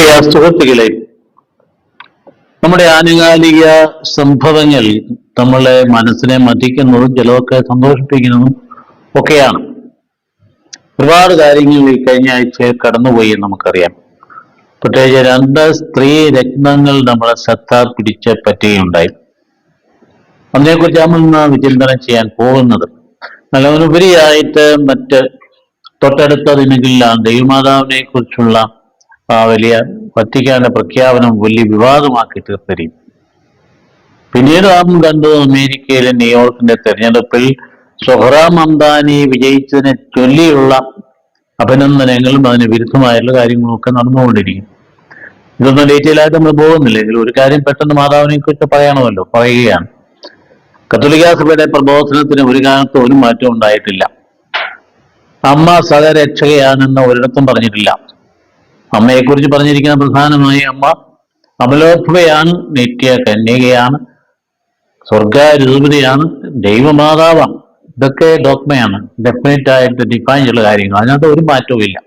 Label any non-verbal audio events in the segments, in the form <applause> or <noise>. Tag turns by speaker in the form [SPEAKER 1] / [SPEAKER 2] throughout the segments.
[SPEAKER 1] പ്രിയ സുഹൃത്തുക്കളെ നമ്മുടെ ആനുകാലിക സംഭവങ്ങൾ നമ്മളെ മനസ്സിനെ മതിക്കുന്നതും ചിലതൊക്കെ സന്തോഷിപ്പിക്കുന്നതും ഒക്കെയാണ്. ഒരുപാട് കാര്യങ്ങൾ ഈ കഴിഞ്ഞ ആഴ്ച കടന്നുപോയി നമുക്കറിയാം. പ്രത്യേകിച്ച് രണ്ട് സ്ത്രീ രത്നങ്ങൾ നമ്മളെ ശ്രദ്ധ പിടിച്ച പറ്റുകയുണ്ടായി. അതിനെക്കുറിച്ച് നമ്മൾ ഇന്ന് വിചിന്തനം ചെയ്യാൻ പോകുന്നത് നല്ലതിനുപരിയായിട്ട് മറ്റ് തൊട്ടടുത്ത ദിനങ്ങളിലാണ് ദൈവമാതാവിനെ കുറിച്ചുള്ള വലിയ വത്തിക്കാന്റെ പ്രഖ്യാപനം വലിയ വിവാദമാക്കി തീർത്തരിയും പിന്നീട് നാം കണ്ടത് അമേരിക്കയിലെ ന്യൂയോർക്കിന്റെ തെരഞ്ഞെടുപ്പിൽ സൊഹ്റാം അംദാനി വിജയിച്ചതിനെ ചൊല്ലിയുള്ള അഭിനന്ദനങ്ങളും അതിന് വിരുദ്ധമായുള്ള കാര്യങ്ങളും ഒക്കെ നടന്നുകൊണ്ടിരിക്കും. ഇതൊന്നും ഡീറ്റെയിൽ ആയിട്ട് നമ്മൾ പോകുന്നില്ലെങ്കിൽ ഒരു കാര്യം പെട്ടെന്ന് മാതാവിനെ കുറിച്ച് പറയണമല്ലോ പറയുകയാണ്. കത്തോലിക്ക സഭയുടെ പ്രബോധനത്തിന് ഒരു കാലത്ത് ഒരു മാറ്റവും ഉണ്ടായിട്ടില്ല. അമ്മ സഹരക്ഷകയാണെന്ന് ഒരിടത്തും പറഞ്ഞിട്ടില്ല. അമ്മയെക്കുറിച്ച് പറഞ്ഞിരിക്കുന്ന പ്രധാനമായി അമ്മ അമലോത്ഭവയാണ് നിത്യ കന്യകയാണ് സ്വർഗാരൂപതയാണ് ദൈവമാതാവാണ്. ഇതൊക്കെ ഡോക്മയാണ്. ഡെഫിനറ്റ് ആയിട്ട് ഡിഫൈൻ ചെയ്യുന്ന കാര്യങ്ങൾ. അതിനകത്ത് ഒരു മാറ്റവും ഇല്ല.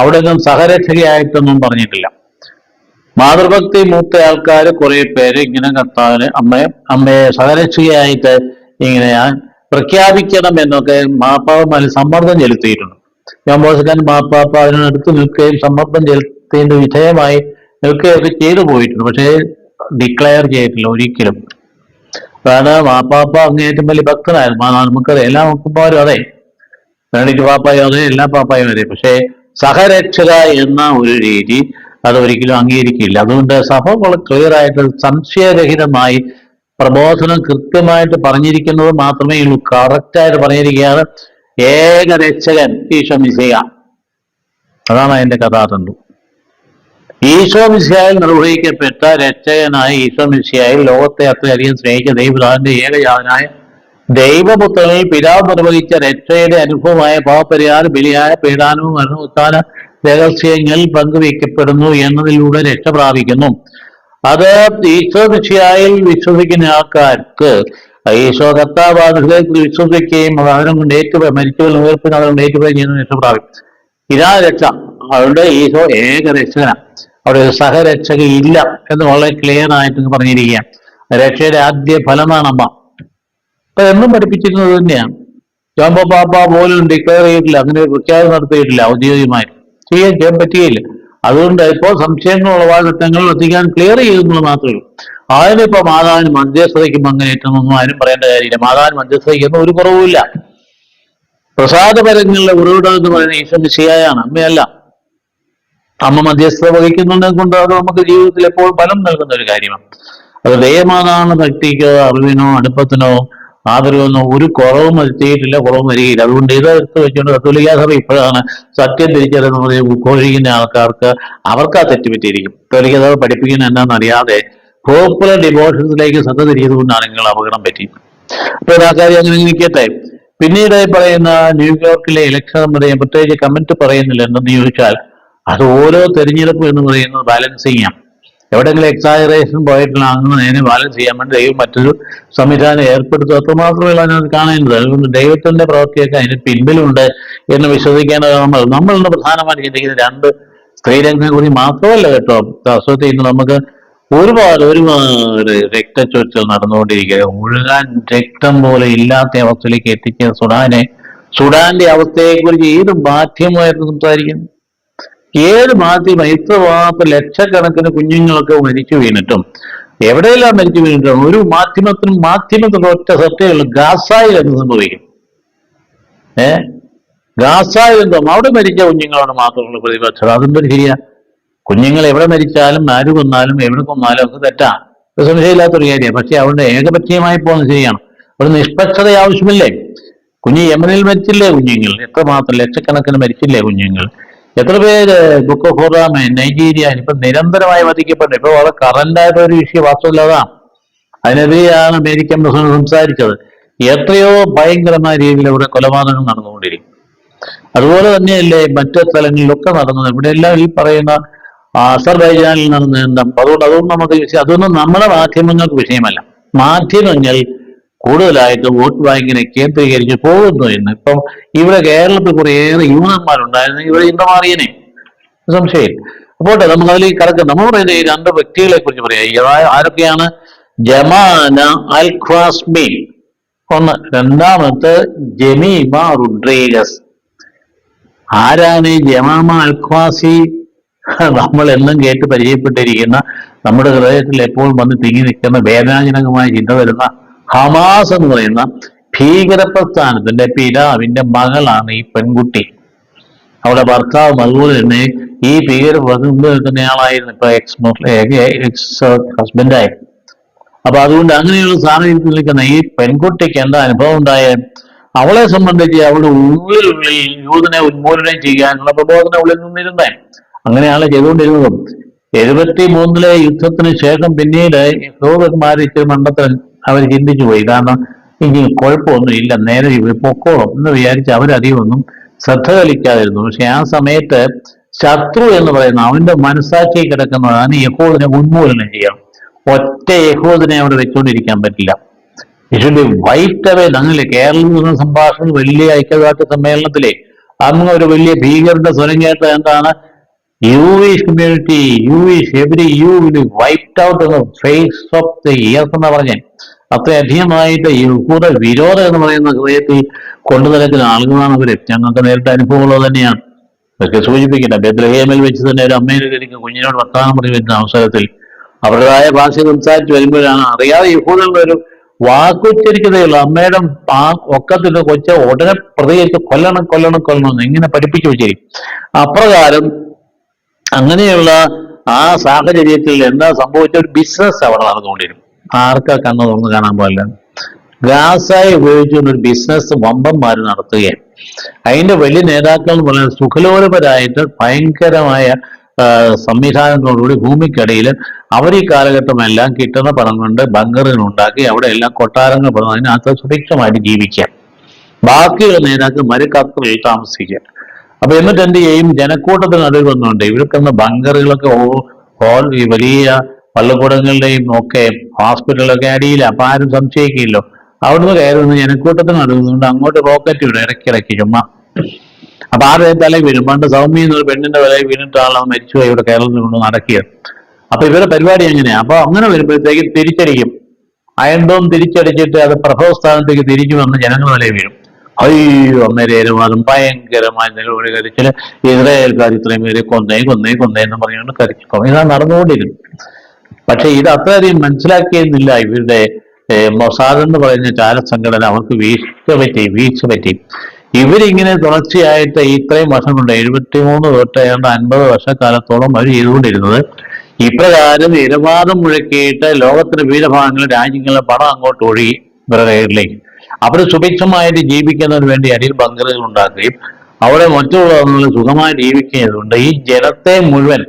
[SPEAKER 1] അവിടെ ഒന്നും സഹരക്ഷകയായിട്ടൊന്നും പറഞ്ഞിട്ടില്ല. മാതൃഭക്തി മൂത്ത ആൾക്കാർ കുറെ പേര് ഇങ്ങനെ കർത്താവിന് അമ്മയെ അമ്മയെ സഹരക്ഷകയായിട്ട് ഇങ്ങനെ പ്രഖ്യാപിക്കണം എന്നൊക്കെ മാപ്പാവന്മാർ സമ്മർദ്ദം ചെലുത്തിയിട്ടുണ്ട്. ജോംബോസക്കാൻ മാപ്പാപ്പ അതിനടുത്ത് നിൽക്കുകയും സമ്മർദ്ദം ചെലുത്തേണ്ട വിധേയമായി നിൽക്കുകയൊക്കെ ചെയ്തു പോയിട്ടുണ്ട്. പക്ഷേ ഡിക്ലെയർ ചെയ്തിട്ടില്ല ഒരിക്കലും. അതാണ് മാപ്പാപ്പ അങ്ങേറ്റം വലിയ ഭക്തനായിരുന്നു. നമുക്കറിയാം. എല്ലാ മുക്കുമ്പോഴും അതെ. വേണിക്ക് പാപ്പായും അതെ എല്ലാ പാപ്പായും അതെ. പക്ഷേ സഹരക്ഷക എന്ന ഒരു രീതി അത് ഒരിക്കലും അംഗീകരിക്കില്ല. അതുകൊണ്ട് സഭ ക്ലിയർ ആയിട്ട് സംശയരഹിതമായി പ്രബോധനം കൃത്യമായിട്ട് പറഞ്ഞിരിക്കുന്നത് മാത്രമേ ഉള്ളൂ. കറക്റ്റായിട്ട് പറഞ്ഞിരിക്കുകയാണ്. ഏക രക്ഷകൻ ഈശോ മിശിക അതാണ് അതിന്റെ കഥാതന്തു. ഈശോ മിശിയായിൽ നിർവഹിക്കപ്പെട്ട രക്ഷകനായ ഈശോ മിശിയായിൽ ലോകത്തെ അത്രയധികം സ്നേഹിച്ച ദൈവതാവിന്റെ ഏകജാതനായ ദൈവപുത്രനെ പിതാവ് നിർവഹിച്ച രക്ഷയുടെ അനുഭവമായ പാവപരിഹാര ബലിയായ പീഡാനവും മരണോത്ഥാന രഹസ്യങ്ങൾ പങ്കുവയ്ക്കപ്പെടുന്നു എന്നതിലൂടെ രക്ഷ പ്രാപിക്കുന്നു അത് ഈശോ മിശിയായിൽ വിശ്വസിക്കുന്ന ആൾക്കാർക്ക് ഈശോ കർത്താവാദികളെ വിശ്വസിക്കുകയും അത് അവരും കൊണ്ട് ഏറ്റുപോയി മരിച്ചവരും ഉയർപ്പിന് അവരും ഏറ്റുപോയി ചെയ്യുന്ന രക്ഷ പ്രാപിക്കും ഇതാ രക്ഷ. അവരുടെ ഈശോ ഏക രക്ഷകനാണ് അവിടെ ഒരു സഹരക്ഷക ഇല്ല എന്ന് വളരെ ക്ലിയർ ആയിട്ട് പറഞ്ഞിരിക്കുകയാണ്. രക്ഷയുടെ ആദ്യ ഫലമാണ് അമ്മ. അപ്പൊ എന്നും പഠിപ്പിച്ചിരുന്നത് തന്നെയാണ്. ജോംബോ പാപ്പ പോലും ഡിക്ലെയർ ചെയ്തിട്ടില്ല. അങ്ങനെ പ്രഖ്യാപനം നടത്തിയിട്ടില്ല ഔദ്യോഗികമായി ചെയ്യാൻ ചെയ്യാൻ പറ്റുകയില്ല അതുകൊണ്ട് ഇപ്പോൾ സംശയങ്ങളുള്ള വാദത്തങ്ങൾ എത്തിക്കാൻ ക്ലിയർ ചെയ്യുന്നത് മാത്രമേ ഉള്ളൂ. അതിനിപ്പോ മാതാവിന് മധ്യസ്ഥതയ്ക്കും അങ്ങനെ ഏറ്റൊന്നും ആരും പറയേണ്ട കാര്യമില്ല. മാതാവിന് മധ്യസ്ഥതയ്ക്കൊന്നും ഒരു കുറവുമില്ല. പ്രസാദപരങ്ങളിലെ ഉറവിടം എന്ന് പറയുന്നത് ഈശ്വര നിശ്ചയാണ് അമ്മയല്ല. അമ്മ മധ്യസ്ഥത വഹിക്കുന്നുണ്ട് കൊണ്ട് അത് നമുക്ക് ജീവിതത്തിൽ എപ്പോൾ ഫലം നൽകുന്ന ഒരു കാര്യമാണ്. അത് ദയമാതാണ് ഭക്തിക്കോ അറിവിനോ അടുപ്പത്തിനോ ആദരവെന്നോ ഒരു കുറവും വരുത്തിയിട്ടില്ല കുറവും വരികയില്ല. അതുകൊണ്ട് ഇത് എടുത്ത് വെച്ചുകൊണ്ട് കത്തോലിക്കാ സഭ ഇപ്പോഴാണ് സത്യം തിരിച്ചറിയുന്ന പറഞ്ഞ് ഉദ്ഘോഷിക്കുന്ന ആൾക്കാർക്ക് അവർക്ക് ആ തെറ്റുപറ്റിയിരിക്കും. കത്തോലിക്കാ സഭ പഠിപ്പിക്കുന്ന എന്താണെന്ന് അറിയാതെ പോപ്പുലർ ഡിവോഷൻസിലേക്ക് ശ്രദ്ധ തിരിയതുകൊണ്ടാണ് നിങ്ങൾ അപകടം പറ്റി. അപ്പൊ ആ കാര്യം അങ്ങനെ നിൽക്കട്ടെ. പിന്നീട് പറയുന്ന ന്യൂയോർക്കിലെ ഇലക്ഷൻ പറയാൻ പ്രത്യേകിച്ച് കമന്റ് പറയുന്നില്ല എന്തെന്ന് ചോദിച്ചാൽ അത് ഓരോ തെരഞ്ഞെടുപ്പ് എന്ന് പറയുന്നത് ബാലൻസിങ് ആണ് എവിടെയെങ്കിലും എക്സാജറേഷൻ പോയിട്ടില്ല അങ്ങനെ നേരെ ബാലൻസ് ചെയ്യാൻ വേണ്ടി ദൈവം മറ്റൊരു സംവിധാനം ഏർപ്പെടുത്തുക അത്രമാത്രമല്ല അതിനകത്ത് കാണേണ്ടത് അതുകൊണ്ട് ദൈവത്തിന്റെ പ്രവൃത്തിയൊക്കെ അതിന് പിൻപിലുണ്ട് എന്ന് വിശ്വസിക്കേണ്ടത് നമ്മൾ. ഇന്ന് പ്രധാനമായിട്ട് ചിന്തിക്കുന്ന രണ്ട് സ്ത്രീരംഗം കൂടി മാത്രമല്ല കേട്ടോ. ഇന്ന് നമുക്ക് ഒരുപാട് ഒരുപാട് രക്തച്ചൊരിച്ചൽ നടന്നുകൊണ്ടിരിക്കുക. മുഴുവൻ രക്തം പോലെ ഇല്ലാത്ത അവസ്ഥയിലേക്ക് എത്തിച്ച സുഡാനെ സുഡാന്റെ അവസ്ഥയെക്കുറിച്ച് ഏത് മാധ്യമമായിരുന്നു സംസാരിക്കുന്നത്? ഏത് മാധ്യമം ഇത്ര മാത്രം ലക്ഷക്കണക്കിന് കുഞ്ഞുങ്ങളൊക്കെ മരിച്ചു വീണിട്ടും എവിടെയെല്ലാം മരിച്ചു വീണിട്ടും ഒരു മാധ്യമത്തിനും മാധ്യമത്തിനും ഒറ്റ സത്യമുള്ളൂ ഗാസായിൽ എന്ന് സംഭവിക്കും? ഏ? ഗാസായിൽ എന്തോ? അവിടെ മരിച്ച കുഞ്ഞുങ്ങളാണ് മാത്രമുള്ള പ്രതിപക്ഷം അതെന്തൊരു ശരിയാ? കുഞ്ഞുങ്ങൾ എവിടെ മരിച്ചാലും ആര് കൊന്നാലും എവിടെ കൊന്നാലും ഒക്കെ തെറ്റാ. ഒരു സംശയമില്ലാത്തൊരു കാര്യമാണ്. പക്ഷെ അവരുടെ ഏകപക്ഷീയമായി പോകുന്നത് ശരിയാണ്. ഒരു നിഷ്പക്ഷത ആവശ്യമില്ലേ? കുഞ്ഞ് യമനിൽ മരിച്ചില്ലേ കുഞ്ഞുങ്ങൾ? എത്ര മാത്രം ലക്ഷക്കണക്കിന് മരിച്ചില്ലേ കുഞ്ഞുങ്ങൾ? എത്ര പേര് ബുക്ക് ഓഫ് ഹുറാമ നൈജീരിയ ഇപ്പൊ നിരന്തരമായി വധിക്കപ്പെട്ടു ഇപ്പൊ വളരെ കറന്റ് ആയിട്ട് ഒരു വിഷയം വാസ്തവമില്ലതാണ് അതിനെതിരെയാണ് അമേരിക്കൻ പ്രസിഡന്റ് സംസാരിച്ചത്. എത്രയോ ഭയങ്കരമായ രീതിയിൽ ഇവിടെ കൊലപാതകങ്ങൾ നടന്നുകൊണ്ടിരിക്കും അതുപോലെ തന്നെയല്ലേ മറ്റു സ്ഥലങ്ങളിലൊക്കെ നടന്നത്. ഇവിടെയെല്ലാം ഈ പറയുന്ന അസർബൈജാനിൽ നടന്ന എന്താ? അതുകൊണ്ട് അതുകൊണ്ട് നമുക്ക് അതൊന്നും നമ്മുടെ മാധ്യമങ്ങൾക്ക് വിഷയമല്ല. മാധ്യമങ്ങൾ കൂടുതലായിട്ട് വോട്ട് ബാങ്കിനെ കേന്ദ്രീകരിച്ച് പോകുന്നു എന്ന്. ഇപ്പം ഇവിടെ കേരളത്തിൽ കുറേയേറെ യൂണന്മാരുണ്ടായിരുന്നു ഇവിടെ ഇന്ന് മാറിയനെ സംശയം അപ്പോട്ടെ നമുക്ക് അതിൽ കടക്കാം. നമ്മൾ പറയുന്നത് ഈ രണ്ട് വ്യക്തികളെ കുറിച്ച് പറയാം ആരൊക്കെയാണ്? ജമാന അൽ ഖ്വാസ്മി ഒന്ന്. രണ്ടാമത്തെ ജമീമ റുഡ്രീഗസ്. ആരാണ് ജമാമ അൽ അൽഖ്വാസി? <laughs> നമ്മൾ എന്നും കേട്ട് പരിചയപ്പെട്ടിരിക്കുന്ന നമ്മുടെ ഹൃദയത്തിൽ എപ്പോഴും വന്ന് തിങ്ങി നിൽക്കുന്ന വേദനാജനകമായ ചിന്ത വരുന്ന ഹമാസ് എന്ന് പറയുന്ന ഭീകരപ്രസ്ഥാനത്തിന്റെ പിതാവിന്റെ മകളാണ് ഈ പെൺകുട്ടി. അവളുടെ ഭർത്താവ് അതുപോലെ തന്നെ ഈ ഭീകര പ്രതിനിധിയാളായിരുന്നു ഇപ്പൊ എക്സ് എക്സ് ഹസ്ബൻഡായി അപ്പൊ അതുകൊണ്ട് അങ്ങനെയുള്ള സാഹചര്യത്തിൽ നിൽക്കുന്ന ഈ പെൺകുട്ടിക്ക് എന്താ അനുഭവം ഉണ്ടായ? അവളെ സംബന്ധിച്ച് അവളുടെ ഉള്ളിൽ യൂതിനെ ഉന്മൂലനം ചെയ്യാനുള്ള പ്രബോധന ഉള്ളിൽ നിന്നിരുന്നേ. അങ്ങനെയാണ് ചെയ്തുകൊണ്ടിരുന്നതും. എഴുപത്തി മൂന്നിലെ യുദ്ധത്തിന് ശേഷം പിന്നീട് യഹൂദന്മാർ ഇച്ചിരി അവർ ചിന്തിച്ചു പോയി. കാരണം ഇനി കുഴപ്പമൊന്നും ഇല്ല നേരെ പൊക്കോളും എന്ന് വിചാരിച്ച് അവരധികം ഒന്നും ശ്രദ്ധ കലിക്കാതിരുന്നു പക്ഷെ ആ സമയത്ത് ശത്രു എന്ന് പറയുന്ന അവന്റെ മനസ്സാക്ഷി കിടക്കുന്നതാണ് യഹൂദിനെ ഉന്മൂലനം ചെയ്യാം ഒറ്റ യഹൂദിനെ അവിടെ വെച്ചുകൊണ്ടിരിക്കാൻ പറ്റില്ല. ഇഷ്ടി വൈറ്റ് അവേ അങ്ങനെ കേരളത്തിൽ നിന്ന് സംഭാഷണം വലിയ ഐക്യദാർഢ്യ സമ്മേളനത്തിലെ അന്ന് ഒരു വലിയ ഭീകരന്റെ സ്വരം കേട്ട എന്താണ്? Jews community Jews every you will wipe out എന്ന് ഫേസ് ഓഫ് ദ ഇയർസ് എന്ന് അത്രയധികമായിട്ട് യഹൂദ വിരോധം എന്ന് പറയുന്ന ഹൃദയത്തിൽ കൊണ്ടുതരത്തിൽ ആളുകളാണ് അവർ ഞങ്ങൾക്ക് നേരിട്ട് അനുഭവമുള്ളത് തന്നെയാണ്. ഇതൊക്കെ സൂചിപ്പിക്കില്ല ബദ്രഹേമിൽ വെച്ച് തന്നെ ഒരു അമ്മയുടെ കരിക്ക് കുഞ്ഞിനോട് വർത്തമാനം പറഞ്ഞു വരുന്ന അവസരത്തിൽ അവരുടേതായ ഭാഷ സംസാരിച്ച് വരുമ്പോഴാണ് അറിയാതെ യഹൂദങ്ങളുടെ ഒരു വാക്കുച്ചരിക്കുന്നതേയുള്ളൂ അമ്മയുടെ ആ ഒക്കത്തിൽ കൊച്ച ഉടനെ പ്രതികരിച്ച് കൊല്ലണം കൊല്ലണം കൊല്ലണം എന്ന് ഇങ്ങനെ പഠിപ്പിച്ചു വെച്ചിരിക്കും. അപ്രകാരം അങ്ങനെയുള്ള ആ സാഹചര്യത്തിൽ എന്താ സംഭവിച്ച ഒരു ബിസിനസ് അവിടെ നടന്നുകൊണ്ടിരുന്നു ആർക്കാ കണ്ണ് തുറന്ന് കാണാൻ പാടില്ല. ഗാസായി ഉപയോഗിച്ചുകൊണ്ട് ഒരു ബിസിനസ് വമ്പന്മാർ നടത്തുകയാണ്. അതിന്റെ വലിയ നേതാക്കൾ എന്ന് പറയുന്നത് സുഖലോലപരായിട്ട് ഭയങ്കരമായ സംവിധാനങ്ങളോടുകൂടി ഭൂമിക്കടിയിൽ അവർ ഈ കാലഘട്ടമെല്ലാം കിട്ടുന്ന പണം കൊണ്ട് ബങ്കറുകൾ ഉണ്ടാക്കി അവിടെ എല്ലാം കൊട്ടാരങ്ങൾ പണം അതിനകത്ത് സുഭിക്ഷമായിട്ട് ജീവിക്കാം ബാക്കിയുള്ള നേതാക്കൾ മരുക്കത്തുകളിൽ താമസിക്കുക. അപ്പൊ എന്നിട്ട് എന്ത് ചെയ്യും? ജനക്കൂട്ടത്തിന് നടുവിൽ വന്നുകൊണ്ട് ഇവർക്കൊന്ന് ബങ്കറുകളൊക്കെ ഹോൾ ഈ വലിയ പള്ളിക്കൂടങ്ങളുടെയും ഒക്കെ ഹോസ്പിറ്റലൊക്കെ അടിയില്ല അപ്പൊ ആരും സംശയിക്കില്ലല്ലോ. അവിടുന്ന് കയറുന്ന ജനക്കൂട്ടത്തിന് നടുവുന്നുണ്ട് അങ്ങോട്ട് റോക്കറ്റ് വിടും ഇടയ്ക്കിടയ്ക്ക് ചുമ്മാ. അപ്പൊ ആരുടെ തല വീഴും? പണ്ട് സൗമ്യ എന്നൊരു പെണ്ണിന്റെ തല വീണിട്ടാണ് മരിച്ചുപോയി ഇവിടെ കേരളത്തിൽ കൊണ്ട് നടക്കിയത് അപ്പൊ ഇവരുടെ പരിപാടി എങ്ങനെയാ? അപ്പൊ അങ്ങനെ വരുമ്പോഴത്തേക്ക് തിരിച്ചടിക്കും. അയന്തവും തിരിച്ചടിച്ചിട്ട് അത് പ്രഭവ സ്ഥാനത്തേക്ക് തിരിച്ചു വന്ന് ജനങ്ങൾ വില വീഴും. അയ്യോ അമ്മേരേരുവാദം ഭയങ്കരമായ നിലവിളി കരച്ചിൽ. ഇസ്രായേൽക്കാർ ഇത്രയും പേര് കൊന്നേ കൊന്നേ കൊന്നേ എന്ന് പറഞ്ഞുകൊണ്ട് കരച്ചു അപ്പൊ ഇതാ നടന്നുകൊണ്ടിരുന്നു പക്ഷെ ഇത് അത്രയധികം മനസ്സിലാക്കിയിരുന്നില്ല ഇവരുടെ മൊസാദ് എന്ന് പറയുന്ന ചാരസംഘടന. അവർക്ക് വീഴ്ച പറ്റി വീഴ്ച പറ്റി. ഇവരിങ്ങനെ തുടർച്ചയായിട്ട് ഇത്രയും വർഷം കൊണ്ട് എഴുപത്തി മൂന്ന് തൊട്ട് ഏതാണ്ട് അൻപത് വർഷക്കാലത്തോളം അവർ ചെയ്തുകൊണ്ടിരുന്നത്. ഇപ്രകാരം ഇരവാദം മുഴക്കിയിട്ട് ലോകത്തിന്റെ വിവിധ ഭാഗങ്ങളിൽ രാജ്യങ്ങളിലെ പണം അങ്ങോട്ട് ഒഴുകി ഇവരുടെ അവർ സുഭിക്ഷമായിട്ട് ജീവിക്കുന്നതിന് വേണ്ടി അടിയിൽ ബങ്കറുകൾ ഉണ്ടാക്കുകയും അവിടെ മറ്റുള്ളവർ സുഖമായി ജീവിക്കുന്നതുകൊണ്ട് ഈ ജനത്തെ മുഴുവൻ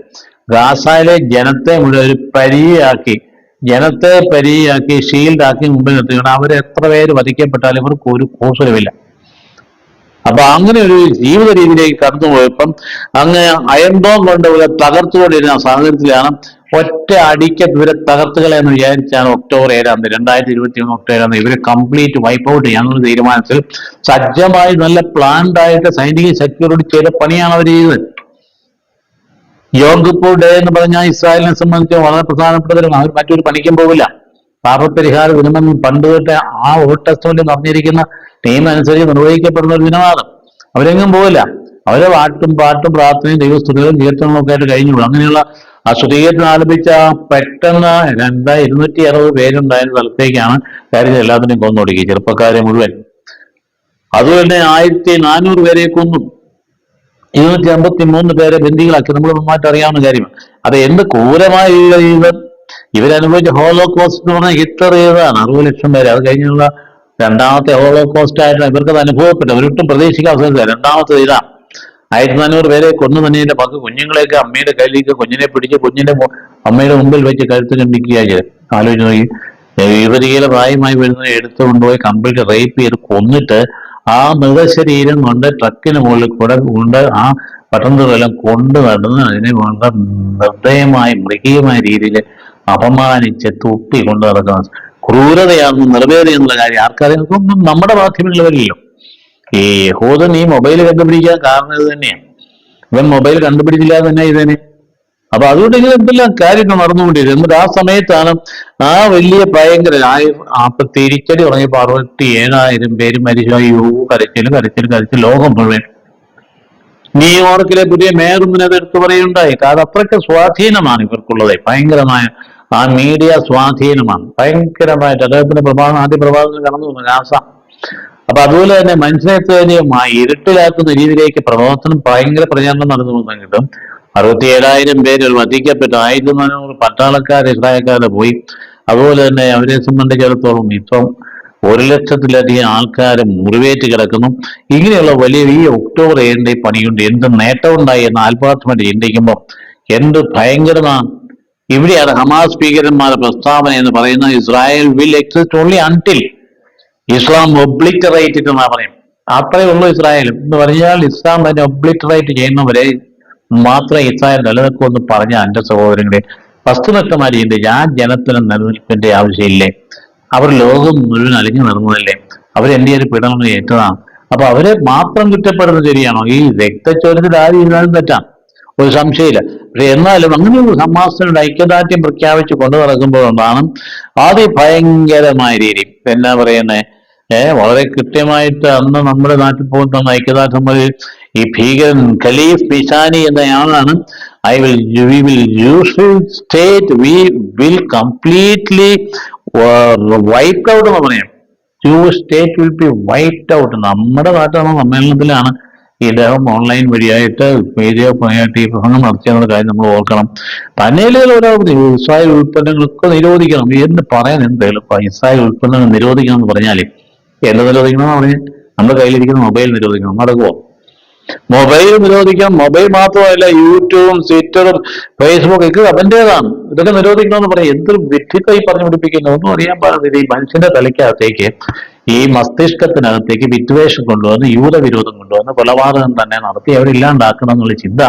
[SPEAKER 1] ഗാസയിലെ ജനത്തെ മുഴുവൻ ഒരു പരിയാക്കി ജനത്തെ പരിയാക്കി ഷീൽഡാക്കി മുമ്പിൽ നിർത്തുകയാണ് അവർ എത്ര പേര് വധിക്കപ്പെട്ടാലും ഇവർക്ക് ഒരു കൂസലുമില്ല. അപ്പൊ അങ്ങനെ ഒരു ജീവിത രീതിയിലേക്ക് കടന്നു പോയപ്പം അങ്ങ് അയൺഡോം കൊണ്ട് ഇവരെ തകർത്തുകൊണ്ടിരുന്ന സാഹചര്യത്തിലാണ് ഒറ്റ അടിക്ക ഇവരെ തകർത്തുകളെ എന്ന് വിചാരിച്ചാണ് ഒക്ടോബർ ഏഴാം തീയതി രണ്ടായിരത്തി ഇരുപത്തി ഒന്ന് ഒക്ടോബർ ഏഴാം തീയതി ഇവരെ കംപ്ലീറ്റ് വൈപ്പ് ഔട്ട് ചെയ്യാനുള്ള തീരുമാനത്തിൽ സജ്ജമായി നല്ല പ്ലാൻഡ് ആയിട്ട് സൈനിക സെക്യൂരിറ്റി ചെയ്ത പണിയാണ് അവർ ചെയ്തത്. യോഗപ്പൂർ ഡേ എന്ന് പറഞ്ഞാൽ ഇസ്രായേലിനെ സംബന്ധിച്ച് വളരെ പ്രധാനപ്പെട്ടതാണ് അവർ മറ്റൊരു പണിക്കും പോകില്ല പാപപരിഹാര ദിനമെന്ന് പണ്ട് തൊട്ട് ആ ഓൾഡ് ടെസ്റ്റ്മെന്റിൽ പറഞ്ഞിരിക്കുന്ന നിയമം അനുസരിച്ച് നിർവഹിക്കപ്പെടുന്ന ഒരു ദിനമാണ് അവരെങ്ങും പോവില്ല. അവരെ വാട്ടും പാട്ടും പ്രാർത്ഥനയും ദൈവസ്തുതികളും കീർത്തനങ്ങളും ഒക്കെ ആയിട്ട് കഴിഞ്ഞുള്ളൂ. അങ്ങനെയുള്ള ആ ശുദ്ധീകരണം ആലപിച്ച പെട്ടെന്ന് രണ്ടായി ഇരുന്നൂറ്റി അറുപത് പേരുണ്ടായിരുന്ന സ്ഥലത്തേക്കാണ് കാര്യങ്ങൾ എല്ലാത്തിനെയും കൊന്നൊടുക്കി ചെറുപ്പക്കാരെ മുഴുവൻ. അതുപോലെ ആയിരത്തി നാനൂറ് പേരെ കൊന്നു. ഇരുന്നൂറ്റി അമ്പത്തി മൂന്ന് പേരെ ബന്ദികളാക്കി. നമ്മൾ നന്നായിട്ട് അറിയാവുന്ന കാര്യമാണ് അത് എന്ത് ക്രൂരമായ ഈ ഹോളോ കോസ്റ്റ് എന്ന് പറഞ്ഞാൽ ഹിറ്റർ ചെയ്തതാണ്. അറുപത് ലക്ഷം പേര്. അത് കഴിഞ്ഞുള്ള രണ്ടാമത്തെ ഹോളോ കോസ്റ്റ് ആയിട്ട് ഇവർക്ക് അത് അനുഭവപ്പെട്ടു. അവരൊട്ടും പ്രതീക്ഷിക്കാൻ സാധിക്കില്ല രണ്ടാമത്തെ ഇതാണ് ആയിരത്തി നാനൂറ് പേരെ കൊന്നു തന്നെ പങ്ക് കുഞ്ഞുങ്ങളെയൊക്കെ അമ്മയുടെ കയ്യിലേക്ക് കുഞ്ഞിനെ പിടിച്ച് കുഞ്ഞിന്റെ അമ്മയുടെ മുമ്പിൽ വെച്ച് കഴുത്ത് കണ്ടിക്കുകയാണ് ചെയ്ത്. ആലോചിച്ച് നോക്കി. യുവതികളെ പ്രായമായി വരുന്നത് എടുത്തു കൊണ്ടുപോയി കംപ്ലീറ്റ് റേപ്പ് ചെയ്ത് കൊന്നിട്ട് ആ മൃതശരീരം കൊണ്ട് ട്രക്കിന് മുകളിൽ കൂടെ കൊണ്ട് ആ പട്ടണത്തിലെല്ലാം കൊണ്ടു നടന്ന് അതിനെ വളരെ നിർദ്ദയമായ മൃഗീയമായ രീതിയിൽ അപമാനിച്ച് തുപ്പി കൊണ്ടു നടക്കുന്ന ക്രൂരതയാണെന്ന് നിർവേദ എന്നുള്ള കാര്യം ആർക്കറിയാം? നമ്മുടെ മാധ്യമങ്ങളിലല്ലോ ഈ യഹൂദൻ ഈ മൊബൈൽ കണ്ടുപിടിക്കാൻ കാരണം ഇത് തന്നെയാണ് ഇവൻ മൊബൈൽ കണ്ടുപിടിച്ചില്ല തന്നെ. ഇതന്നെ അപ്പൊ അതുകൊണ്ട് ഇങ്ങനെ എന്തെല്ലാം കാര്യങ്ങൾ നടന്നുകൊണ്ടിരുന്നു എന്നിട്ട് ആ സമയത്താണ് ആ വലിയ ഭയങ്കര അപ്പൊ തിരിച്ചടി തുടങ്ങിയപ്പോ അറുപത്തി ഏഴായിരം പേര് മരിച്ചു. അയ്യോ കരച്ചിലും കരച്ചിലും കരച്ചിൽ ലോകം മുഴുവൻ ന്യൂയോർക്കിലെ പുതിയ മേയർ മുന്നിൽ അത് എടുത്തു പറയുണ്ടായി കാരണം അത്രയ്ക്ക് സ്വാധീനമാണ് ഇവർക്കുള്ളത്. ഭയങ്കരമായ ആ മീഡിയ സ്വാധീനമാണ്. ഭയങ്കരമായിട്ട് അദ്ദേഹത്തിന്റെ പ്രഭാവം ആദ്യ പ്രഭാവത്തിൽ കടന്നു വന്നു. നാസ അപ്പൊ അതുപോലെ തന്നെ മനുഷ്യനെ ഇരുട്ടിലാക്കുന്ന രീതിയിലേക്ക് പ്രവർത്തനം ഭയങ്കര പ്രചാരണം നടന്നു വന്നെങ്കിലും അറുപത്തി ഏഴായിരം പേര് വധിക്കപ്പെട്ടു ആയിരത്തി നാനൂറ് പട്ടാളക്കാർ ഇസ്രായേൽക്കാരെ പോയി. അതുപോലെ തന്നെ അവരെ സംബന്ധിച്ചിടത്തോളം ഇപ്പം ഒരു ലക്ഷത്തിലധികം ആൾക്കാർ മുറിവേറ്റ് കിടക്കുന്നു. ഇങ്ങനെയുള്ള വലിയ ഈ ഒക്ടോബർ ഏഴിന്റെ പണിയുണ്ട് എന്ത് നേട്ടമുണ്ടായി എന്ന് ആത്മാർത്ഥമായിട്ട് ചിന്തിക്കുമ്പോൾ എന്ത് ഭയങ്കരമാണ്. ഇവിടെയാണ് ഹമാസ് ഭീകരന്മാരുടെ പ്രസ്താവന എന്ന് പറയുന്നത് Israel will exist only until Islam obliterate എന്നാ പറയും അത്രയേ ഉള്ളൂ ഇസ്രായേൽ. എന്ന് പറഞ്ഞാൽ ഇസ്ലാം തന്നെ ഒബ്ലിറ്ററേറ്റ് ചെയ്യുന്നവരെ മാത്രമേ ഇസ്രായേൽ നിലനിൽക്കൂ എന്ന് പറഞ്ഞ എന്റെ സഹോദരങ്ങളെ വസ്തുനിഷ്ഠമായ ആ ജനത്തിന് നിലനിൽപ്പിന്റെ ആവശ്യമില്ലേ? അവർ ലോകം മുഴുവൻ അലിഞ്ഞു നടന്നതല്ലേ അവർ എന്റെ ഒരു പീഡനം ഏറ്റതാണ് അപ്പൊ അവരെ മാത്രം കുറ്റപ്പെടുന്നത് ശരിയാണോ? ഈ രക്തച്ചോരത്തിൽ ആരും ഇരുന്നാലും തെറ്റാം. ഒരു സംശയമില്ല. പക്ഷെ എന്നാലും അങ്ങനെ ഒരു ഹമാസിനോട് ഐക്യദാർഢ്യം പ്രഖ്യാപിച്ച് കൊണ്ടു നടക്കുമ്പോഴാണ് അതിഭയങ്കരമായ രീതി. എന്നാ പറയുന്നേ? ഏഹ് വളരെ കൃത്യമായിട്ട് അന്ന് നമ്മുടെ നാട്ടിൽ പോകുന്ന ഐക്യദാർഢ്യം ഈ ഭീകരൻ ഖലീഫ് പിശാനി എന്നയാളാണ്. I will you will Jews state we will completely wipe out എന്ന് പറയാം. Two state will be wiped out നമ്മുടെ നാട്ടിലാണ് സമ്മേളനത്തിലാണ് ഇദ്ദേഹം ഓൺലൈൻ വഴിയായിട്ട് മീഡിയ പണിയായിട്ട് ഈ പ്രസംഗം നടത്തിയെന്നുള്ള കാര്യം നമ്മൾ ഓർക്കണം. പനേലുകൾ ഒരാൾ ഇസ്രായേൽ ഉൽപ്പന്നങ്ങളൊക്കെ നിരോധിക്കണം. എന്ന് പറയാൻ എന്ത് എളുപ്പം ഇസ്രായേൽ ഉൽപ്പന്നങ്ങൾ നിരോധിക്കണം എന്ന് പറഞ്ഞാൽ എന്ത് നിരോധിക്കണം എന്ന് പറഞ്ഞാൽ നമ്മുടെ കയ്യിലിരിക്കുന്ന മൊബൈൽ നിരോധിക്കണം. നടക്കുമോ മൊബൈൽ നിരോധിക്കാം. മൊബൈൽ മാത്രമല്ല യൂട്യൂബും ട്വിറ്ററും ഫേസ്ബുക്കും ഒക്കെ അതിന്റെതാണ് ഇതൊക്കെ നിരോധിക്കണമെന്ന് പറയാം എന്തൊരു വിഡ്ഢിത്തം ഈ പറഞ്ഞു പിടിപ്പിക്കുന്നു? ഒന്നും അറിയാൻ പാടില്ല. ഈ മനുഷ്യന്റെ തലയ്ക്കകത്തേക്ക് ഈ മസ്തിഷ്കത്തിനകത്തേക്ക് വിദ്വേഷം കൊണ്ടുവന്ന് യൂതവിരോധം കൊണ്ടുവന്ന് കൊലപാതകം തന്നെ നടത്തി അവരില്ലാണ്ടാക്കണം എന്നുള്ള ചിന്ത.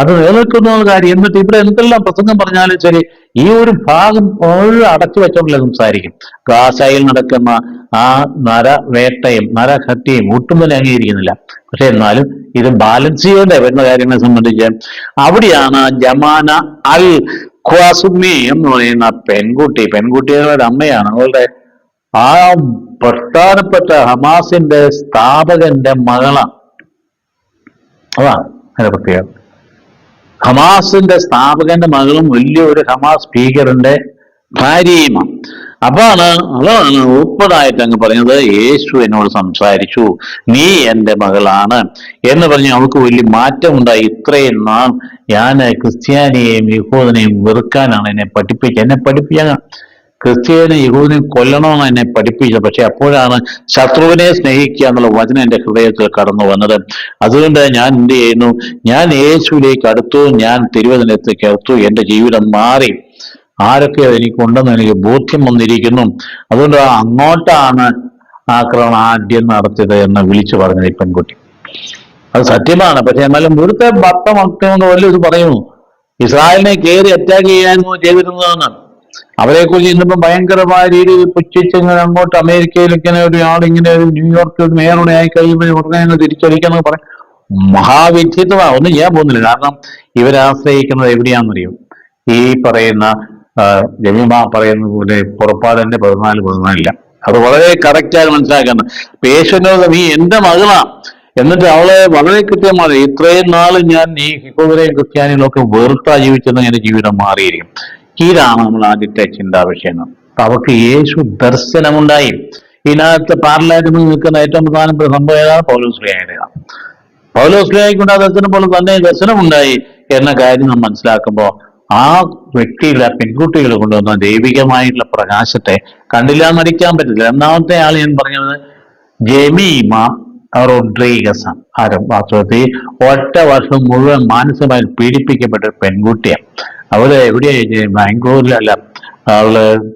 [SPEAKER 1] അത് നിലനിൽക്കുന്ന കാര്യം. എന്നിട്ട് ഇവിടെ എന്തെല്ലാം പ്രസംഗം പറഞ്ഞാലും ശരി ഈ ഒരു ഭാഗം മുഴുവൻ അടച്ചു വെച്ചോണ്ടല്ലേ സംസാരിക്കും. ഗാസയിൽ നടക്കുന്ന ആ നര വേട്ടയും നരഹത്യയും ഒട്ടും തന്നെ അംഗീകരിക്കുന്നില്ല. പക്ഷെ എന്നാലും ഇത് ബാലൻസ് ചെയ്യേണ്ട വരുന്ന കാര്യങ്ങളെ സംബന്ധിച്ച്. അവിടെയാണ് ജമാന അൽ ഖ്വാസുമി എന്ന് പറയുന്ന പെൺകുട്ടി. പെൺകുട്ടികളുടെ അമ്മയാണ്. അവളുടെ ആ പ്രധാനപ്പെട്ട ഹമാസിന്റെ സ്ഥാപകന്റെ മകളാണ്. അതാണ് അതിന്റെ പ്രത്യേകത. ഹമാസിന്റെ സ്ഥാപകന്റെ മകളും വലിയൊരു ഹമാസ് സ്പീക്കറിന്റെ ഭാര്യയുമാണ്. അപ്പാണ് അതാണ് ഉൾപ്പെടായിട്ട് അങ്ങ് പറഞ്ഞത് യേശു എന്നോട് സംസാരിച്ചു നീ എന്റെ മകളാണ് എന്ന് പറഞ്ഞ് അവൾക്ക് വലിയ മാറ്റമുണ്ടായി. ഇത്രയും നാൾ ഞാൻ ക്രിസ്ത്യാനിയെയും യഹോദനെയും വെറുക്കാനാണ് എന്നെ പഠിപ്പിക്കുക എന്നെ പഠിപ്പിക്കാൻ ക്രിസ്ത്യാനി യഹൂദിനെ കൊല്ലണമെന്ന് എന്നെ പഠിപ്പിച്ചത് പക്ഷെ അപ്പോഴാണ് ശത്രുവിനെ സ്നേഹിക്കുക എന്നുള്ള വചനം എന്റെ ഹൃദയത്തിൽ കടന്നു വന്നത്. അതുകൊണ്ട് ഞാൻ എന്ത് ചെയ്യുന്നു? ഞാൻ യേശുവിലേക്ക് അടുത്തു ഞാൻ തിരുവചനത്തേക്ക് അടുത്തു എന്റെ ജീവിതം മാറി. ആരൊക്കെ എനിക്കുണ്ടെന്ന് എനിക്ക് ബോധ്യം വന്നിരിക്കുന്നു. അതുകൊണ്ട് അങ്ങോട്ടാണ് ആക്രമണം ആദ്യം നടത്തിയത് എന്ന് വിളിച്ചു പറഞ്ഞത് ഈ പെൺകുട്ടി. അത് സത്യമാണ്. പക്ഷെ എന്നാലും ഇവിടുത്തെ ഭക്ത എന്ന് വലിയ ഇത് പറയുന്നു. ഇസ്രായേലിനെ കയറി അറ്റാക്ക് ചെയ്യാനോ ചെയ്തിരുന്നതാണ് അവരെ കുറിച്ച് ഇന്നിപ്പം ഭയങ്കരമായ രീതിയിൽ പുച്ഛിച്ചിങ്ങനെ അങ്ങോട്ട് അമേരിക്കയിൽ ഇങ്ങനെ ആൾ ഇങ്ങനെ ഒരു ന്യൂയോർക്ക് ഒരു മേയറുടെ ആയി കഴിയുമ്പോൾ ഉടനെ അങ്ങ് തിരിച്ചടിക്കാന്ന് പറയും. മഹാവിധിത്വമാണ് ഒന്നും ചെയ്യാൻ പോകുന്നില്ല. കാരണം ഇവരാശ്രയിക്കുന്നത് എവിടെയാണെന്നറിയും? ഈ പറയുന്ന ജമീമ പറയുന്ന പോലെ പുറപ്പാടിന്റെ പതിനാല് പതിനാലില്ല. അത് വളരെ കറക്റ്റായി മനസ്സിലാക്കുന്നത് പേശനോട് നീ എന്റെ മകളാ. എന്നിട്ട് അവളെ വളരെ കൃത്യമാണ് ഇത്രയും നാൾ ഞാൻ ഈ ഹിക്കോവരെയും ക്രിസ്ത്യാനികളൊക്കെ വെറുത്താ ജീവിച്ചെന്ന് എന്റെ ജീവിതം മാറിയിരിക്കും. ഇതാണ് നമ്മൾ ആദ്യത്തെ ചിന്താവിഷയം. അപ്പൊ അവർക്ക് യേശു ദർശനമുണ്ടായി. ഇതിനകത്ത് പാർലമെന്റിൽ നിൽക്കുന്ന ഏറ്റവും പ്രധാനപ്പെട്ട സംഭവം ഏതാണ്? പൗലോസ്ലിയായുടേതാണ് പൗലോസ്ലിയായിക്കൊണ്ട് ആ ദർശനം പോലെ തന്നെ ദർശനം ഉണ്ടായി എന്ന കാര്യം നാം മനസ്സിലാക്കുമ്പോൾ ആ വ്യക്തികളെ ആ പെൺകുട്ടികൾ കൊണ്ടുവന്ന ദൈവികമായിട്ടുള്ള പ്രകാശത്തെ കണ്ടില്ല എന്നടിക്കാൻ പറ്റില്ല രണ്ടാമത്തെ ആൾ ഞാൻ പറഞ്ഞത് ജമീമ റോഡ്രീഗസ് ആണ് ആരും വാസ്തവത്തിൽ ഒറ്റ വർഷം മുഴുവൻ മാനസികമായി പീഡിപ്പിക്കപ്പെട്ട പെൺകുട്ടിയാണ്. അവൾ എവിടെയാ ബാംഗ്ലൂരിലല്ല. അവൾ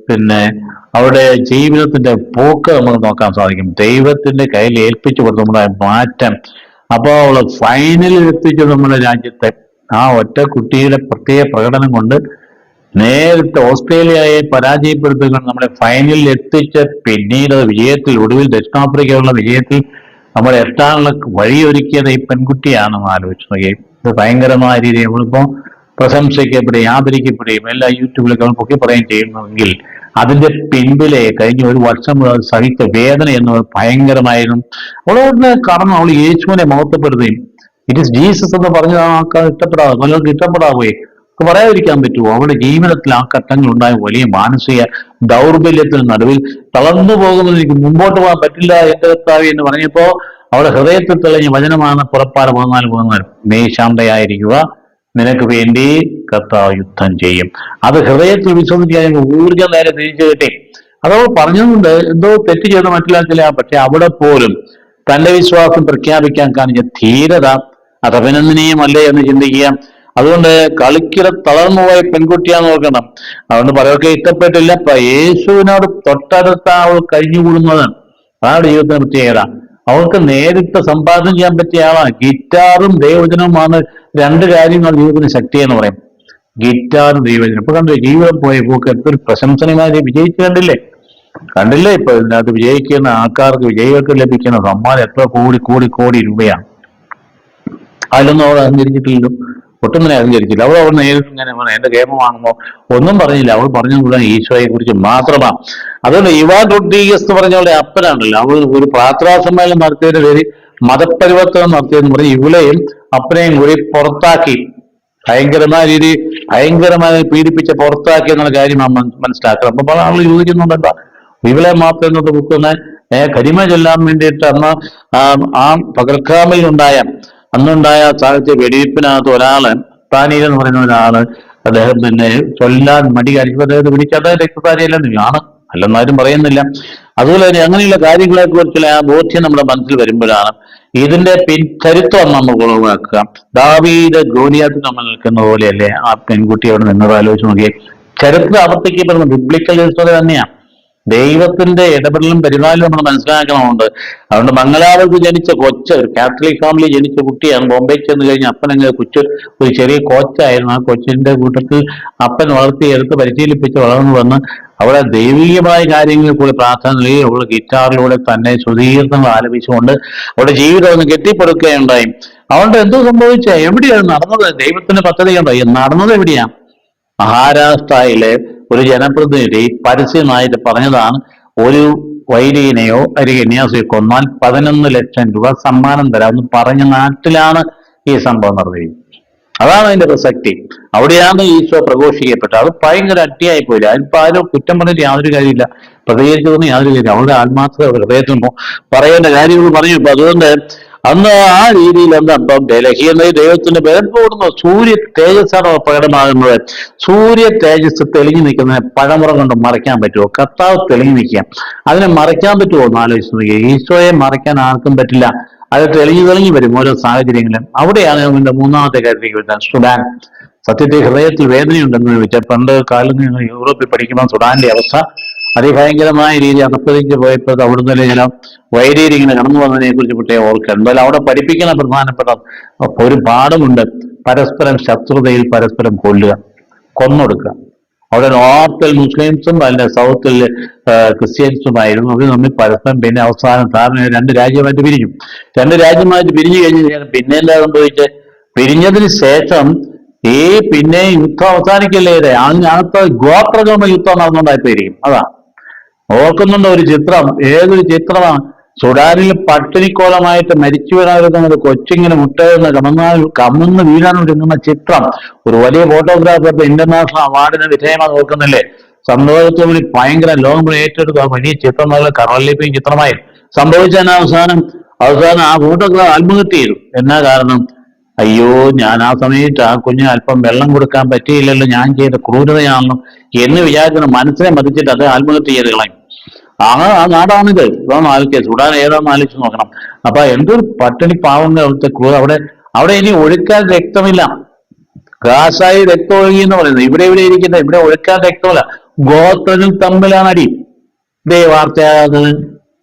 [SPEAKER 1] പിന്നെ അവിടെ ജീവിതത്തിന്റെ പോക്ക് നമുക്ക് നോക്കാൻ സാധിക്കും. ദൈവത്തിന്റെ കയ്യിൽ ഏൽപ്പിച്ചു കൊടുത്ത് നമ്മുടെ മാറ്റം. അപ്പൊ അവൾ ഫൈനലിൽ എത്തിച്ചു നമ്മുടെ രാജ്യത്തെ ആ ഒറ്റ കുട്ടിയുടെ പ്രത്യേക പ്രകടനം കൊണ്ട് നേരിട്ട് ഓസ്ട്രേലിയയെ പരാജയപ്പെടുത്തിക്കൊണ്ട് നമ്മളെ ഫൈനലിൽ എത്തിച്ച പിന്നീട് വിജയത്തിൽ ഒടുവിൽ ദക്ഷിണാഫ്രിക്കയുള്ള വിജയത്തിൽ നമ്മളെ എത്താനുള്ള വഴിയൊരുക്കിയത് ഈ പെൺകുട്ടിയാണെന്ന് ആലോചിച്ചു നോക്കി ഇത് ഭയങ്കരമായ രീതിയിൽ നമ്മളിപ്പോ പ്രശംസിക്കപ്പെടുകയും ആദരിക്കപ്പെടുകയും എല്ലാ യൂട്യൂബിലൊക്കെ പൊക്കി പറയുകയും ചെയ്യുന്നുവെങ്കിൽ അതിന്റെ പിൻപിലെ കഴിഞ്ഞ ഒരു വർഷം മുതൽ സഹിച്ച വേദന എന്ന് ഭയങ്കരമായിരുന്നു. അവളോട് കടന്നു അവൾ യേശുവിനെ മഹത്വപ്പെടുത്തുകയും ഇറ്റ് ഇസ് ജീസസ് എന്ന് പറഞ്ഞ ആൾക്കാർ ഇഷ്ടപ്പെടാതെ പലർക്ക് ഇഷ്ടപ്പെടാതെ പറയാതിരിക്കാൻ പറ്റുമോ? അവളുടെ ജീവിതത്തിൽ ആ ഘട്ടങ്ങൾ ഉണ്ടായ വലിയ മാനസിക ദൗർബല്യത്തിന് നടുവിൽ തളർന്നു പോകുന്നത് എനിക്ക് മുമ്പോട്ട് പോകാൻ പറ്റില്ല എന്റെ കർത്താവി എന്ന് പറഞ്ഞപ്പോ അവളുടെ ഹൃദയത്തിൽ തെളിഞ്ഞ വചനമാണ് പുറപ്പാട് പതിനാല് പതിനാല്. നീ ശാന്തയായിരിക്കുക നിനക്ക് വേണ്ടി കർത്താവ് യുദ്ധം ചെയ്യും. അത് ഹൃദയത്തിൽ വിശ്വസിക്കാൻ ഊർജം നേരെ തിരിച്ചു കിട്ടി. അതവൾ പറഞ്ഞതുകൊണ്ട് എന്തോ തെറ്റ് ചെയ്ത് മറ്റില്ലാത്തില്ല പക്ഷെ അവിടെ പോലും തന്റെ വിശ്വാസം പ്രഖ്യാപിക്കാൻ കാണിച്ച ധീരത അത് അഭിനന്ദനീയമല്ലേ എന്ന് ചിന്തിക്കുക. അതുകൊണ്ട് കളിക്കിട തളർന്നുപോയ പെൺകുട്ടിയാന്ന് നോക്കണം അതുകൊണ്ട് പലർക്കും ഇഷ്ടപ്പെട്ടില്ല. യേശുവിനോട് തൊട്ടടുത്ത അവൾ കഴിഞ്ഞുകൂടുന്നത്. അതാണ് ജീവിതത്തിന് പ്രത്യേകത. അവൾക്ക് നേരിട്ട് സമ്പാദനം ചെയ്യാൻ പറ്റിയ ആളാണ്. ഗിറ്റാറും ദൈവജനവുമാണ് രണ്ട് കാര്യങ്ങൾ ജീവിതത്തിന് ശക്തി എന്ന് പറയും. ഗിറ്റാറും ദൈവജനം ഇപ്പൊ കണ്ടു ജീവിതം പോയ പോക്ക് എന്തൊരു പ്രശംസനമായി വിജയിച്ചു കണ്ടില്ലേ? കണ്ടില്ലേ? ഇപ്പൊ ഇതിനകത്ത് വിജയിക്കുന്ന ആൾക്കാർക്ക് വിജയികൾക്ക് ലഭിക്കുന്ന സമ്മാനം എത്ര കോടി കോടി കോടി രൂപയാണ്. അതിലൊന്നും അവൾ അഹങ്കരിച്ചിട്ടില്ലല്ലോ ഒട്ടും തന്നെ അഹങ്കരിച്ചില്ല അവൾ അവൾ നേരിട്ട് ഇങ്ങനെ എന്റെ കേമമാണെന്നോ ഒന്നും പറഞ്ഞില്ല. അവൾ പറഞ്ഞു കൂടാൻ ഈശോയെ കുറിച്ച് മാത്രമാണ്. അതുകൊണ്ട് യുവാ റൊഡ്രീഗസ് എന്ന് പറഞ്ഞവളുടെ അപ്പനാണല്ലോ. അവൾ ഒരു പ്രാർത്ഥനാ സമ്മേളനം നടത്തിയതിന്റെ പേര് മതപരിവർത്തനം നടത്തിയെന്ന് പറഞ്ഞ് ഇവളെയും അപ്പനെയും കൂടി പുറത്താക്കി. ഭയങ്കരമായ രീതി ഭയങ്കരമായി പീഡിപ്പിച്ച് പുറത്താക്കി എന്നുള്ള കാര്യം മനസ്സിലാക്കണം. അപ്പൊ പല ആളുകൾ ചോദിക്കുന്നുണ്ടല്ല ഇവളെ മാത്രം എന്നത് കുക്കുന്ന കരിമ ചൊല്ലാൻ വേണ്ടിയിട്ട് അന്ന് ആ പകൽക്കാമിൽ പകർക്കാമയിലുണ്ടായ അന്നുണ്ടായ സാഹചര്യ വെടിവെപ്പിനകത്ത് ഒരാൾ താനീൽ എന്ന് പറയുന്ന ഒരാൾ അദ്ദേഹം പിന്നെ ചൊല്ലാൻ മടി കാണിച്ചപ്പോൾ അദ്ദേഹത്തെ പിടിച്ച് അദ്ദേഹം രക്തസാരിയല്ലെന്ന് ആണ്. അല്ലെന്നാരും പറയുന്നില്ല. അതുപോലെ തന്നെ അങ്ങനെയുള്ള കാര്യങ്ങളെ കുറിച്ചുള്ള ആ ബോധ്യം നമ്മുടെ മനസ്സിൽ വരുമ്പോഴാണ് ഇതിന്റെ പിൻ ചരിത്രം നമ്മൾ ഉളവാക്കുക. ദാവീദ് ഗോലിയാത്ത് നമ്മൾ നിൽക്കുന്ന പോലെയല്ലേ ആ പെൺകുട്ടി അവിടെ നിന്നത്? ആലോചിച്ച് നോക്കിയേ. ചരിത്രം ആവർത്തിക്കപ്പെടുന്ന ബിബ്ലിക്കൽ ഹിസ്റ്ററി തന്നെയാണ് ദൈവത്തിന്റെ ഇടപെടലും പരിപാലനം നമ്മൾ മനസ്സിലാക്കണമുണ്ട്. അതുകൊണ്ട് മംഗലാപുരത്ത് ജനിച്ച കൊച്ച ഒരു കാത്തലിക് ഫാമിലി ജനിച്ച കുട്ടിയാണ്. ബോംബെ ചെന്ന് കഴിഞ്ഞ അപ്പനങ്ങ് കൊച്ചു ഒരു ചെറിയ കോച്ചായിരുന്നു. ആ കൊച്ചിന്റെ കൂട്ടത്തിൽ അപ്പൻ വളർത്തിയെടുത്ത് പരിശീലിപ്പിച്ച് വളർന്നു വന്ന് അവിടെ ദൈവികമായ കാര്യങ്ങളിൽ കൂടി പ്രാർത്ഥന നൽകി. അവൾ ഗിറ്റാറിലൂടെ തന്നെ സുദീർഘങ്ങൾ ആലപിച്ചുകൊണ്ട് അവിടെ ജീവിതം ഒന്ന് കെട്ടിപ്പടുക്കുകയുണ്ടായി. അതുകൊണ്ട് എന്തോ സംഭവിച്ച? എവിടെയാണ് നടന്നത്? ദൈവത്തിന്റെ പദ്ധതി ഉണ്ടോ നടന്നത് എവിടെയാ? മഹാരാഷ്ട്രയിലെ ഒരു ജനപ്രതിനിധി പരസ്യമായിട്ട് പറഞ്ഞതാണ് ഒരു വൈദികനെയോ ഒരു കന്യാസിയോ കൊന്നാൽ പതിനൊന്ന് ലക്ഷം രൂപ സമ്മാനം തരാമെന്ന് പറഞ്ഞ നാട്ടിലാണ് ഈ സംഭവം നടന്നിരിക്കുന്നത്. അതാണ് അതിന്റെ പ്രസക്തി. അവിടെയാണ് ഈശോ പ്രഘോഷിക്കപ്പെട്ടത്. അത് ഭയങ്കര അട്ടിയായി പോയില്ല അതിപ്പോ ആരും കുറ്റം പറഞ്ഞിട്ട് യാതൊരു കാര്യമില്ല. പ്രതികരിച്ചതൊന്നും യാതൊരു കാര്യമില്ല. അവരുടെ ആത്മാർത്ഥത ഹൃദയത്തിൽ പറയേണ്ട കാര്യങ്ങൾ പറഞ്ഞു. അതുകൊണ്ട് അന്ന് ആ രീതിയിൽ എന്താ അപ്പം ഡൽഹി എന്ന ദൈവത്തിന്റെ പേരൻ സൂര്യ തേജസ്സാണ് പ്രകടമാകുന്നത്. സൂര്യ തേജസ് തെളിഞ്ഞു നിൽക്കുന്നതിനെ പഴമുറ കൊണ്ട് മറയ്ക്കാൻ പറ്റുമോ? കർത്താവ് തെളിഞ്ഞു നിൽക്കുക. അതിനെ മറയ്ക്കാൻ പറ്റുമോ എന്ന് ആലോചിച്ച് ഈശോയെ മറയ്ക്കാൻ ആർക്കും പറ്റില്ല. അത് തെളിഞ്ഞു തെളിഞ്ഞു വരും ഓരോ സാഹചര്യങ്ങളും അവിടെയാണ് ഇതിന്റെ മൂന്നാമത്തെ കാര്യത്തിലേക്ക് വരുന്നത് സുഡാൻ. സത്യത്തെ ഹൃദയത്തിൽ വേദനയുണ്ടെന്ന് ചോദിച്ചാൽ പണ്ട് കാലം യൂറോപ്പിൽ പഠിക്കുമ്പോൾ സുഡാന്റെ അവസ്ഥ അതിഭയങ്കരമായ രീതി അനുസരിച്ച് പോയപ്പോൾ അവിടുന്ന് ഇങ്ങനെ വൈദ്യര് ഇങ്ങനെ കടന്നു വന്നതിനെ കുറിച്ച് കുട്ടിയെ ഓർക്കുക. എന്തായാലും അവിടെ പഠിപ്പിക്കുന്ന പ്രധാനപ്പെട്ട ഒരു പാഠമുണ്ട് പരസ്പരം ശത്രുതയിൽ പരസ്പരം കൊല്ലുക കൊന്നൊടുക്കുക. അവിടെ നോർത്തിൽ മുസ്ലിംസും അല്ലെ സൗത്തിൽ ക്രിസ്ത്യൻസുമായിരുന്നു. അവർ തമ്മിൽ പരസ്പരം പിന്നെ അവസാനം ധാരണ രണ്ട് രാജ്യമായിട്ട് പിരിഞ്ഞു. രണ്ട് രാജ്യമായിട്ട് പിരിഞ്ഞു കഴിഞ്ഞ് ശേഷം പിന്നെ എന്താ സംഭവിച്ച്? പിരിഞ്ഞതിന് ശേഷം ഈ പിന്നെ യുദ്ധം അവസാനിക്കല്ലേ? അതിനകത്ത് ഗോത്രകർമ്മ യുദ്ധം നടന്നുകൊണ്ടായിപ്പോയിരിക്കും. അതാ. ഓർക്കുന്നുണ്ട് ഒരു ചിത്രം? ഏതൊരു ചിത്രമാണ്? സുഡാനിൽ പട്ടിണിക്കോലമായിട്ട് മരിച്ചു വരാതിരുന്നത് കൊച്ചിങ്ങനെ മുട്ടയെന്ന് കമന്നാൽ കമന്ന് വീഴാനുണ്ടിരുന്ന ചിത്രം. ഒരു വലിയ ഫോട്ടോഗ്രാഫർ ഇന്റർനാഷണൽ അവാർഡിന് വിധേയമായി നോക്കുന്നില്ലേ സംഭവത്തോട് ഭയങ്കര ലോകം ഏറ്റെടുത്ത വലിയ ചിത്രം നല്ല ചിത്രമായി സംഭവിച്ചതിന് അവസാനം അവസാനം ആ ഫോട്ടോഗ്രാഫ് ആത്മഹത്യ ചെയ്തു എന്നാ കാരണം? അയ്യോ ഞാൻ ആ സമയത്ത് ആ കുഞ്ഞിന് അല്പം വെള്ളം കൊടുക്കാൻ പറ്റിയില്ലല്ലോ ഞാൻ ചെയ്ത ക്രൂരതയാണല്ലോ എന്ന് വിചാരിക്കുന്ന മനസ്സിനെ മതിച്ചിട്ട് അത് ആത്മഹത്യ ചെയ്ത് കളയും. ആ ആ നാടാണിത്. ഇതാണ് ആലോചിക്കുക സുഡാൻ ഏതാണെന്ന് ആലോചിച്ച് നോക്കണം. അപ്പൊ എന്തൊരു പട്ടിണി പാവങ്ങൾ അവിടുത്തെ ക്രൂര അവിടെ അവിടെ ഇനി ഒഴുക്കാൻ രക്തമില്ല. കാശായി രക്തം ഒഴുകി എന്ന് പറയുന്നത് ഇവിടെ ഇവിടെ ഇരിക്കുന്ന ഇവിടെ ഒഴുക്കാൻ രക്തമില്ല. ഗോത്രനും തമ്മിലാണ് അടി ഇതേ വാർത്തയാകാത്തത്.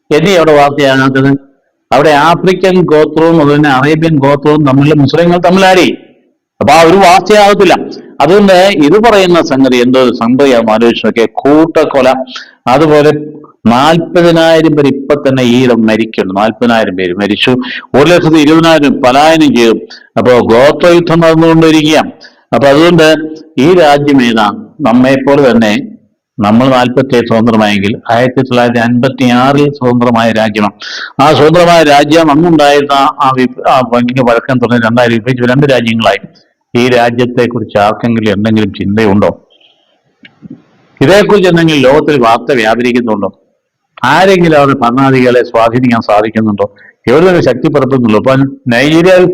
[SPEAKER 1] എന്നീ അവിടെ വാർത്തയാകാത്തത്. അവിടെ ആഫ്രിക്കൻ ഗോത്രവും അതുപോലെ അറേബ്യൻ ഗോത്രവും തമ്മിൽ മുസ്ലിങ്ങൾ തമ്മിലാരി അപ്പൊ ആ ഒരു വാർത്തയാകത്തില്ല. അതുകൊണ്ട് ഇത് പറയുന്ന സംഗതി എന്തോ സംഭവം ആലോചിച്ച് നോക്കിയ. കൂട്ടക്കൊല. അതുപോലെ നാൽപ്പതിനായിരം പേര് ഇപ്പൊ തന്നെ ഈ മരിക്കുന്നു. നാൽപ്പതിനായിരം പേര് മരിച്ചു. ഒരു ലക്ഷത്തി ഇരുപതിനായിരം പലായനം ചെയ്തു. അപ്പോ ഗോത്രയുദ്ധം നടന്നുകൊണ്ടിരിക്കുക അപ്പൊ അതുകൊണ്ട് ഈ രാജ്യം ഏതാണ് നമ്മെപ്പോലെ തന്നെ നമ്മൾ നാൽപ്പത്തി ഏഴ് സ്വതന്ത്രമായെങ്കിൽ ആയിരത്തി തൊള്ളായിരത്തി അൻപത്തി ആറിൽ സ്വതന്ത്രമായ രാജ്യമാണ്. ആ സ്വതന്ത്രമായ രാജ്യം അന്നുണ്ടായിരുന്ന ആ ആ ഭയങ്കര വഴക്കം തുടങ്ങി രണ്ടായിരം വിഭജിച്ചു. രണ്ട് രാജ്യങ്ങളായി. ഈ രാജ്യത്തെ കുറിച്ച് ആർക്കെങ്കിലും എന്തെങ്കിലും ചിന്തയുണ്ടോ? ഇതേക്കുറിച്ച് എന്തെങ്കിലും ലോകത്തിൽ വാർത്ത വ്യാപരിക്കുന്നുണ്ടോ? ആരെങ്കിലും അവരുടെ ഭരണാധികാരികളെ സ്വാധീനിക്കാൻ സാധിക്കുന്നുണ്ടോ? എവിടെ ശക്തിപ്പെടുത്തുന്നുള്ളൂ ഇപ്പൊ നൈജീരിയയിൽ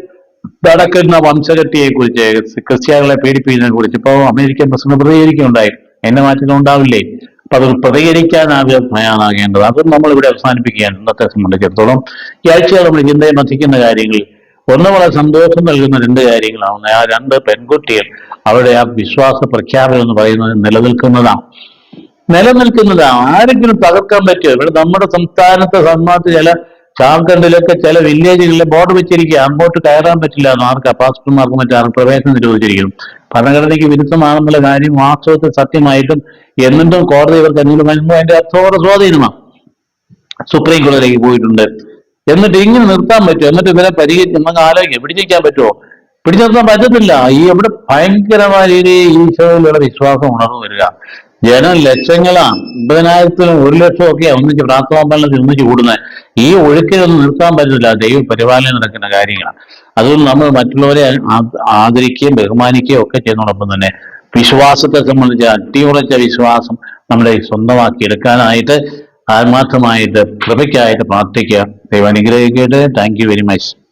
[SPEAKER 1] നടക്കുന്ന വംശകട്ടിയെ കുറിച്ച് ക്രിസ്ത്യാനികളെ പീഡിപ്പിക്കുന്നതിനെ കുറിച്ച് ഇപ്പോൾ അമേരിക്കൻ പ്രസിഡന്റ് പ്രതികരിക്കുകയുണ്ടായി. എന്നെ മാറ്റുന്ന ഉണ്ടാവില്ലേ അപ്പൊ അത് തയ്യാറാകേണ്ടത്. അത് നമ്മൾ ഇവിടെ അവസാനിപ്പിക്കുകയാണ് ഇന്നത്തെ സംബന്ധിച്ചിടത്തോളം ഈ ആഴ്ച നമ്മൾ ചിന്തയെ മതിക്കുന്ന കാര്യങ്ങൾ ഒന്ന് വളരെ സന്തോഷം നൽകുന്ന രണ്ട് കാര്യങ്ങളാണ്. ആ രണ്ട് പെൺകുട്ടികൾ അവരുടെ ആ വിശ്വാസ പ്രഖ്യാപനം എന്ന് പറയുന്നത് നിലനിൽക്കുന്നതാണ്. നിലനിൽക്കുന്നതാണ്. ആരെങ്കിലും തകർക്കാൻ പറ്റുമോ? ഇവിടെ നമ്മുടെ സംസ്ഥാനത്തെ സംബന്ധിച്ച് ചില ജാർഖണ്ഡിലൊക്കെ ചില വില്ലേജുകളിലെ ബോർഡ് വെച്ചിരിക്കുക അങ്ങോട്ട് കയറാൻ പറ്റില്ല എന്ന് ആർക്ക് അപ്പാസ്റ്റർമാർക്കും മറ്റാർക്കും പ്രവേശനം നിരോധിച്ചിരിക്കുന്നു. ഭരണഘടനയ്ക്ക് വിരുദ്ധമാണെന്നുള്ള കാര്യം വാസ്തവത്തിൽ സത്യമായിട്ടും എന്നിട്ടും കോടതി ഇവർക്ക് അനുകൂലമായിരുന്നു അതിന്റെ അർത്ഥത്തോടെ സ്വാധീനമാണ് സുപ്രീം കോടതിയിലേക്ക് പോയിട്ടുണ്ട്. എന്നിട്ട് ഇങ്ങനെ നിർത്താൻ പറ്റുമോ? എന്നിട്ട് ഇവരെ പരിഹരിച്ച് നമുക്ക് ആലോചിക്കാം. പിടിച്ചിരിക്കാൻ പറ്റുമോ? പിടിച്ചു നിർത്താൻ പറ്റത്തില്ല. ഈ ഇവിടെ ഭയങ്കരമായ രീതിയിൽ ഈശോയിലുള്ള വിശ്വാസം ഉണർന്നു വരിക. ജനം ലക്ഷങ്ങളാണ്. അമ്പതിനായിരത്തിനും ഒരു ലക്ഷം ഒക്കെ ഒന്നിച്ച് പ്രാർത്ഥനാമ്പലത്തിൽ ഒന്നിച്ച് കൂടുന്നത്. ഈ ഒഴുക്കിലൊന്നും നിർത്താൻ പറ്റില്ല ദൈവ പരിപാലനം നടക്കുന്ന കാര്യങ്ങളാണ്. അതുകൊണ്ട് നമ്മൾ മറ്റുള്ളവരെ ആദരിക്കുകയും ബഹുമാനിക്കുകയും ഒക്കെ ചെയ്യുന്നതോടൊപ്പം തന്നെ വിശ്വാസത്തെ സംബന്ധിച്ച് അട്ടിയുറച്ച വിശ്വാസം നമ്മളെ സ്വന്തമാക്കി എടുക്കാനായിട്ട് ആത്മാർത്ഥമായിട്ട് കൃപയ്ക്കായിട്ട് പ്രാർത്ഥിക്കുക. ദൈവം അനുഗ്രഹിക്കട്ടെ. Thank you very much